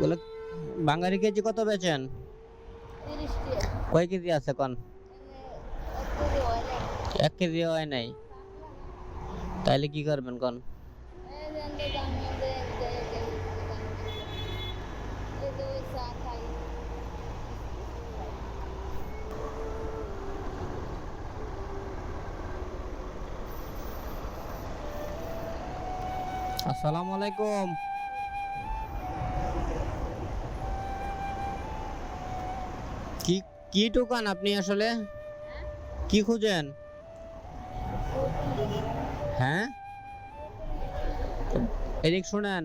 বলে বাঙালি কেজি কত বেচেন? কয় কেজি আছে কন? এক কেজি হয় নাই। তাইলে কি করবেন কন? আসসালামু আলাইকুম। কি কি দোকান আপনি আসলে? কি খুঁজেন? হ্যাঁ? এদিক শুনেন।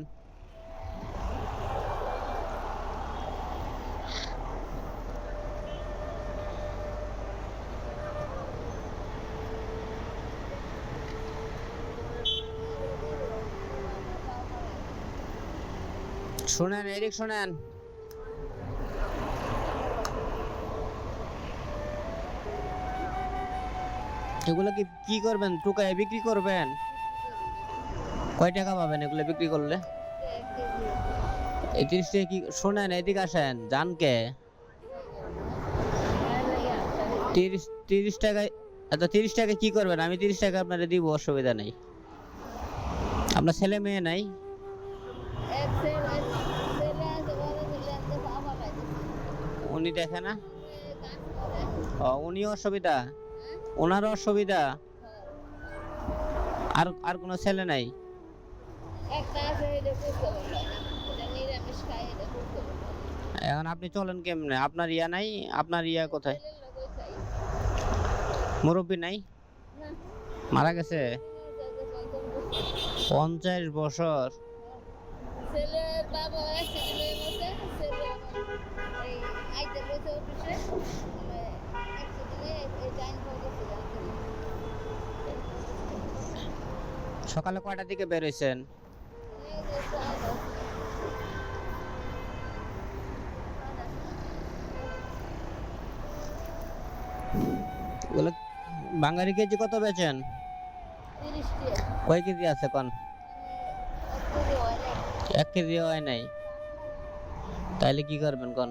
শুনেন এদিক শুনেন। এগুলো কি কি করবেন? টুকায় বিক্রি করবেন? কয় টাকা পাবেন এগুলো বিক্রি করলে? এই তিরিশ টাকা কি শোনেন, এদিকে আসেন, জানকে। তিরিশ তিরিশ টাকায় আচ্ছা তিরিশ টাকা কি করবেন? আমি তিরিশ টাকা আপনারা দিব, অসুবিধা নেই। আপনার ছেলে মেয়ে নাই? উনি দেখে না? উনি অসুবিধা? হ্যাঁ ওনারও অসুবিধা? আর আর কোনো ছেলে নাই? এখন আপনি চলেন কেমনে? আপনার ইয়া নাই? আপনার ইয়া কোথায়? মুরব্বী নাই? মারা গেছে? পঞ্চাশ বছর। বাবা সকালে কয়টার দিকে সাইড বলে বাঙালি কেজি কত বেচেন কয় কেজি আছে কন মানে এক কেজি হয় নাই হয় তাইলে কি করবেন কন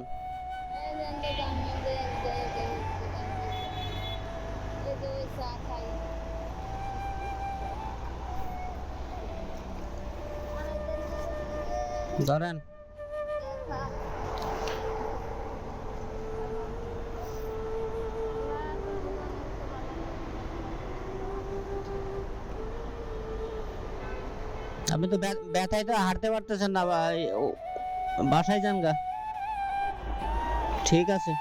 খাই ধরেন। আপনি তো ব্যা- ব্যথায় তো হাঁটতে পারতেছেন না বাসায় যান গা। ঠিক আছে।